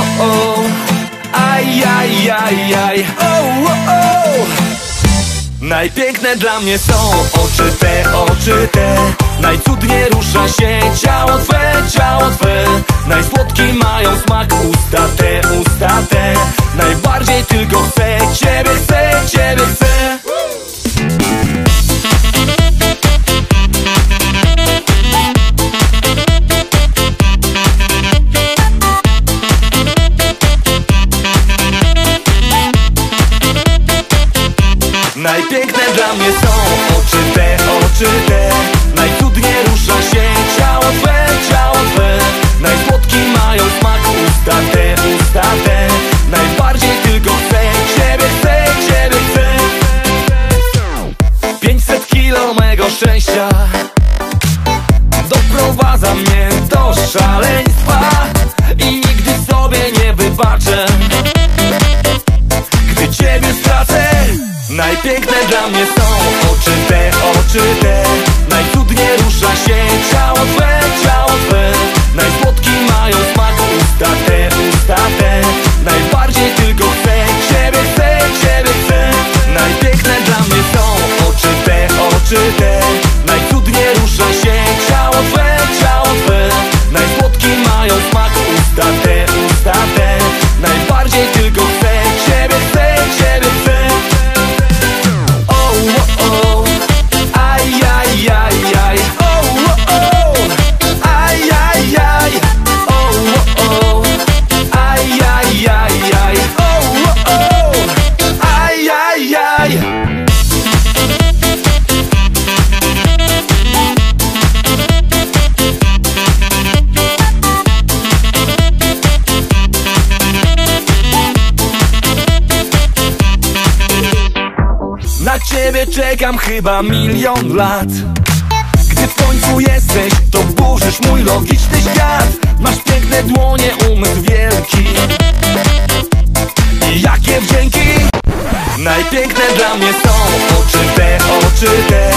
o, o. Aj, aj, aj, aj, o, o, o. Najpiękne dla mnie są oczy te, oczy te Najcudnie rusza się ciało twe, ciało twe Najsłodki mają smak usta te, usta Najpiękne dla mnie są oczy te, oczy te. Najcudnie rusza się ciało twe, ciało twe. Najsłodki mają smak usta te, usta te. Najbardziej tylko chcę ciebie, chcę, ciebie chcę. 500 kilo mego szczęścia Doprowadza mnie do szaleństwa I nigdy sobie nie wybaczę Gdy ciebie stracę Najpiękne dla mnie są Na ciebie czekam chyba milion lat. Gdy w końcu jesteś, to burzysz mój logiczny świat. Masz piękne dłonie, umysł wielki. I jakie wdzięki Najpiękne dla mnie są. Oczy te, oczy te